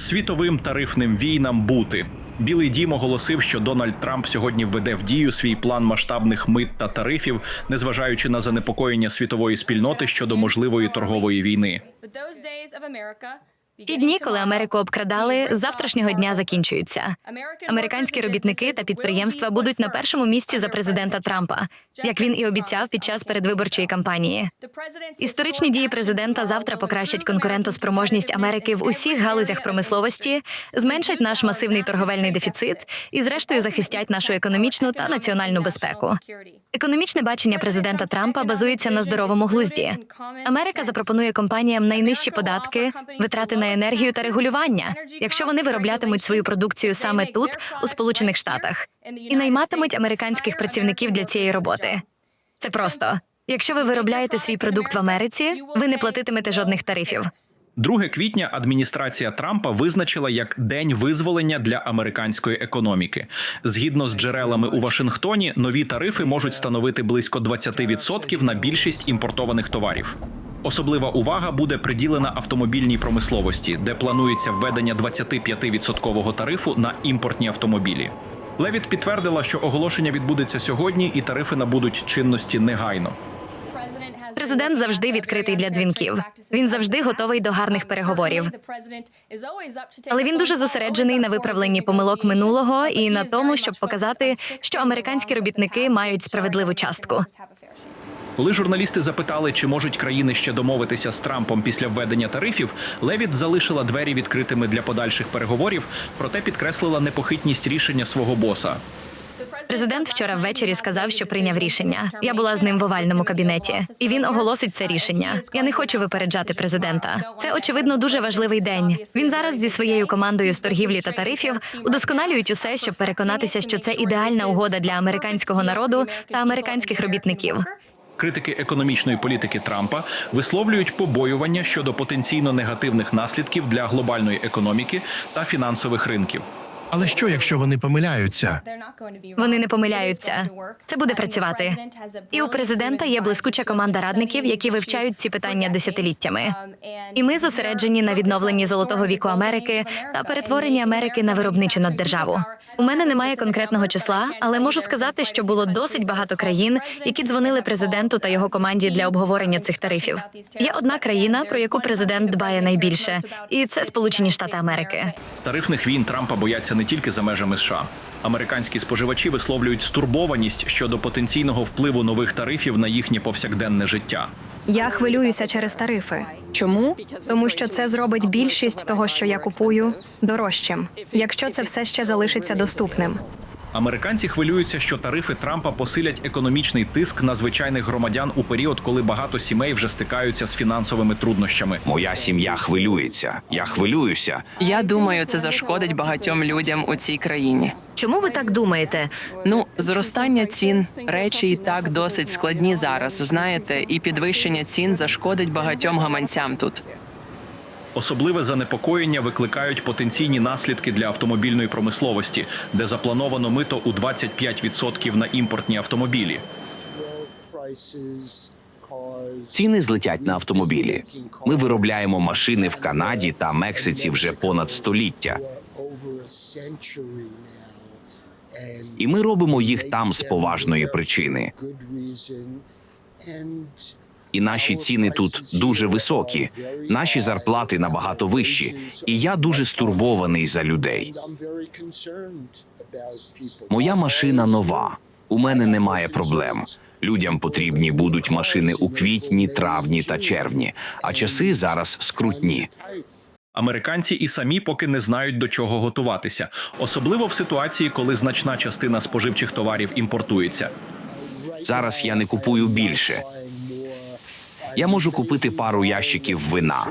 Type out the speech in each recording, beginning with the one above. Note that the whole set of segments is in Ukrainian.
світовим тарифним війнам бути. Білий дім оголосив, що Дональд Трамп сьогодні введе в дію свій план масштабних мит та тарифів, незважаючи на занепокоєння світової спільноти щодо можливої торгової війни. Ті дні, коли Америку обкрадали, з завтрашнього дня закінчуються. Американські робітники та підприємства будуть на першому місці за президента Трампа, як він і обіцяв під час передвиборчої кампанії. Історичні дії президента завтра покращать конкурентоспроможність Америки в усіх галузях промисловості, зменшать наш масивний торговельний дефіцит і, зрештою, захистять нашу економічну та національну безпеку. Економічне бачення президента Трампа базується на здоровому глузді. Америка запропонує компаніям найнижчі податки, витрати на енергію та регулювання, якщо вони вироблятимуть свою продукцію саме тут, у Сполучених Штатах, і найматимуть американських працівників для цієї роботи. Це просто. Якщо ви виробляєте свій продукт в Америці, ви не платитимете жодних тарифів. 2 квітня адміністрація Трампа визначила як день визволення для американської економіки. Згідно з джерелами у Вашингтоні, нові тарифи можуть становити близько 20% на більшість імпортованих товарів. Особлива увага буде приділена автомобільній промисловості, де планується введення 25% тарифу на імпортні автомобілі. Левіт підтвердила, що оголошення відбудеться сьогодні, і тарифи набудуть чинності негайно. Президент завжди відкритий для дзвінків. Він завжди готовий до гарних переговорів. Але він дуже зосереджений на виправленні помилок минулого і на тому, щоб показати, що американські робітники мають справедливу частку. Коли журналісти запитали, чи можуть країни ще домовитися з Трампом після введення тарифів, Левіт залишила двері відкритими для подальших переговорів, проте підкреслила непохитність рішення свого боса. Президент вчора ввечері сказав, що прийняв рішення. Я була з ним в овальному кабінеті, і він оголосить це рішення. Я не хочу випереджати президента. Це очевидно дуже важливий день. Він зараз зі своєю командою з торгівлі та тарифів удосконалюють усе, щоб переконатися, що це ідеальна угода для американського народу та американських робітників. Критики економічної політики Трампа висловлюють побоювання щодо потенційно негативних наслідків для глобальної економіки та фінансових ринків. Але що, якщо вони помиляються? Вони не помиляються. Це буде працювати. І у президента є блискуча команда радників, які вивчають ці питання десятиліттями. І ми зосереджені на відновленні золотого віку Америки та перетворенні Америки на виробничу наддержаву. У мене немає конкретного числа, але можу сказати, що було досить багато країн, які дзвонили президенту та його команді для обговорення цих тарифів. Є одна країна, про яку президент дбає найбільше, і це Сполучені Штати Америки. Тарифних війн Трампа бояться не тільки за межами США. Американські споживачі висловлюють стурбованість щодо потенційного впливу нових тарифів на їхнє повсякденне життя. Я хвилююся через тарифи. Чому? Тому що це зробить більшість того, що я купую, дорожчим, якщо це все ще залишиться доступним. Американці хвилюються, що тарифи Трампа посилять економічний тиск на звичайних громадян у період, коли багато сімей вже стикаються з фінансовими труднощами. Моя сім'я хвилюється. Я хвилююся. Я думаю, це зашкодить багатьом людям у цій країні. Чому ви так думаєте? Ну, зростання цін речі і так досить складні зараз. Знаєте, і підвищення цін зашкодить багатьом гаманцям тут. Особливе занепокоєння викликають потенційні наслідки для автомобільної промисловості, де заплановано мито у 25% на імпортні автомобілі. Ціни злетять на автомобілі. Ми виробляємо машини в Канаді та Мексиці вже понад століття. І ми робимо їх там з поважної причини. І наші ціни тут дуже високі. Наші зарплати набагато вищі. І я дуже стурбований за людей. Моя машина нова. У мене немає проблем. Людям потрібні будуть машини у квітні, травні та червні, а часи зараз скрутні. Американці і самі поки не знають до чого готуватися, особливо в ситуації, коли значна частина споживчих товарів імпортується. Зараз я не купую більше. Я можу купити пару ящиків вина,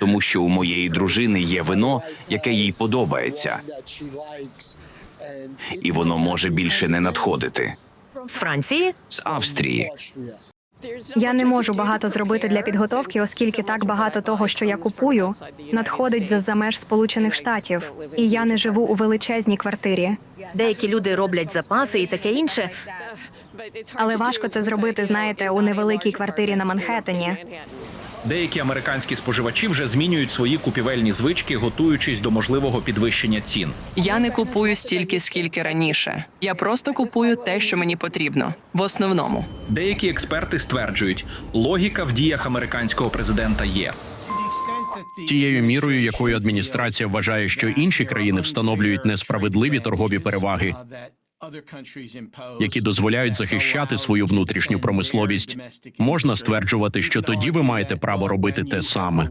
тому що у моєї дружини є вино, яке їй подобається, і воно може більше не надходити З Франції? з Австрії. Я не можу багато зробити для підготовки, оскільки так багато того, що я купую, надходить за меж Сполучених Штатів, і я не живу у величезній квартирі. Деякі люди роблять запаси і таке інше. Але важко це зробити, знаєте, у невеликій квартирі на Манхеттені. Деякі американські споживачі вже змінюють свої купівельні звички, готуючись до можливого підвищення цін. Я не купую стільки, скільки раніше. Я просто купую те, що мені потрібно. В основному. Деякі експерти стверджують, логіка в діях американського президента є. Тією мірою, якою адміністрація вважає, що інші країни встановлюють несправедливі торгові переваги, які дозволяють захищати свою внутрішню промисловість, можна стверджувати, що тоді ви маєте право робити те саме.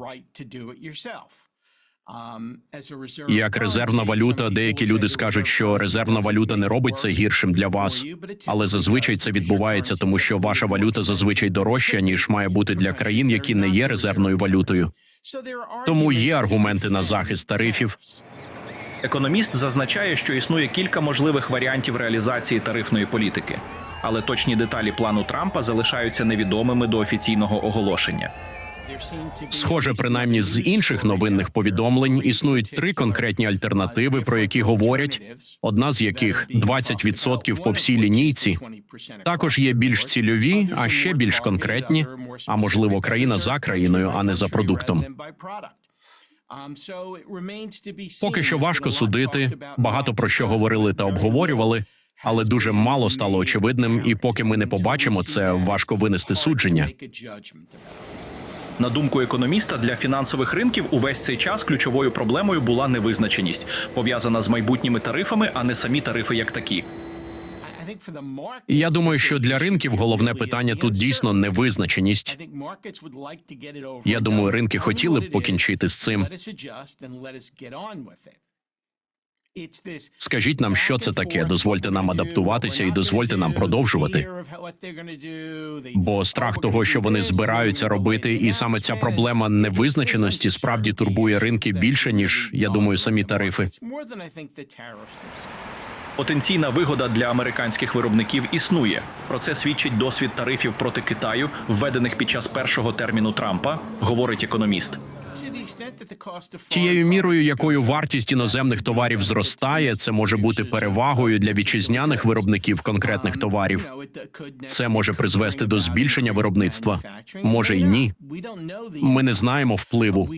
Як резервна валюта, деякі люди скажуть, що резервна валюта не робить це гіршим для вас, але зазвичай це відбувається, тому що ваша валюта зазвичай дорожча ніж має бути для країн, які не є резервною валютою. Тому є аргументи на захист тарифів. Економіст зазначає, що існує кілька можливих варіантів реалізації тарифної політики, але точні деталі плану Трампа залишаються невідомими до офіційного оголошення. Схоже, принаймні з інших новинних повідомлень існують три конкретні альтернативи, про які говорять. Одна з яких 20% по всій лінійці. Також є більш цільові, а ще більш конкретні. А можливо, країна за країною, а не за продуктом. Поки що важко судити. Багато про що говорили та обговорювали, але дуже мало стало очевидним. І поки ми не побачимо це, важко винести судження. На думку економіста, для фінансових ринків увесь цей час ключовою проблемою була невизначеність, пов'язана з майбутніми тарифами, а не самі тарифи як такі. І Я думаю, що для ринків головне питання тут дійсно невизначеність. Я думаю, ринки хотіли б покінчити з цим. Скажіть нам, що це таке. Дозвольте нам адаптуватися і дозвольте нам продовжувати. Бо страх того, що вони збираються робити, і саме ця проблема невизначеності справді турбує ринки більше ніж я думаю, самі тарифи. Потенційна вигода для американських виробників існує. Про це свідчить досвід тарифів проти Китаю, введених під час першого терміну Трампа, говорить економіст. Тією мірою, якою вартість іноземних товарів зростає, це може бути перевагою для вітчизняних виробників конкретних товарів. Це може призвести до збільшення виробництва. Може й ні. Ми не знаємо впливу.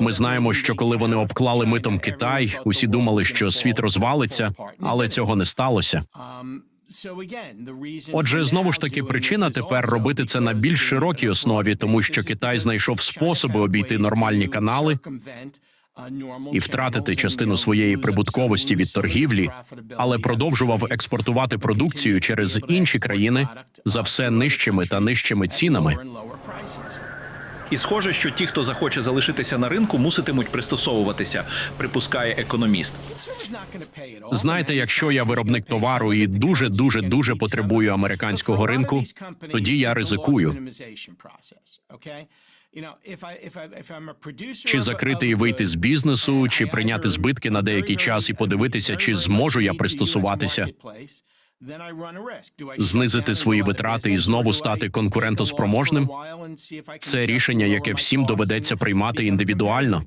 Ми знаємо, що коли вони обклали митом Китай, усі думали, що світ розвалиться, але цього не сталося. Отже, знову ж таки, причина тепер робити це на більш широкій основі, тому що Китай знайшов способи обійти нормальні канали і втратити частину своєї прибутковості від торгівлі, але продовжував експортувати продукцію через інші країни за все нижчими та нижчими цінами. І схоже, що ті, хто захоче залишитися на ринку, муситимуть пристосовуватися, припускає економіст. Знаєте, якщо я виробник товару і дуже дуже дуже потребую американського ринку, тоді я ризикую. Чи закрити і вийти з бізнесу, чи прийняти збитки на деякий час і подивитися, чи зможу я пристосуватися, знизити свої витрати і знову стати конкурентоспроможним? Це рішення, яке всім доведеться приймати індивідуально.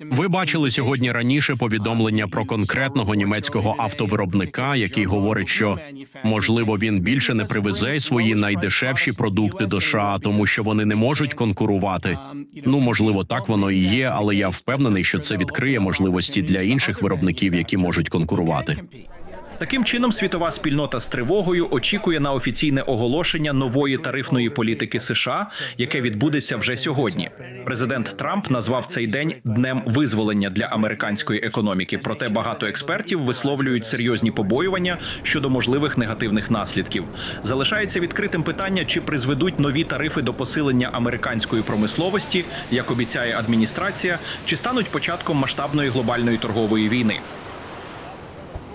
Ви бачили сьогодні раніше повідомлення про конкретного німецького автовиробника, який говорить, що можливо він більше не привезе свої найдешевші продукти до США, тому що вони не можуть конкурувати. Ну можливо, так воно і є, але я впевнений, що це відкриє можливості для інших виробників, які можуть конкурувати. Таким чином, світова спільнота з тривогою очікує на офіційне оголошення нової тарифної політики США, яке відбудеться вже сьогодні. Президент Трамп назвав цей день днем визволення для американської економіки. Проте багато експертів висловлюють серйозні побоювання щодо можливих негативних наслідків. Залишається відкритим питання, чи призведуть нові тарифи до посилення американської промисловості, як обіцяє адміністрація, чи стануть початком масштабної глобальної торгової війни.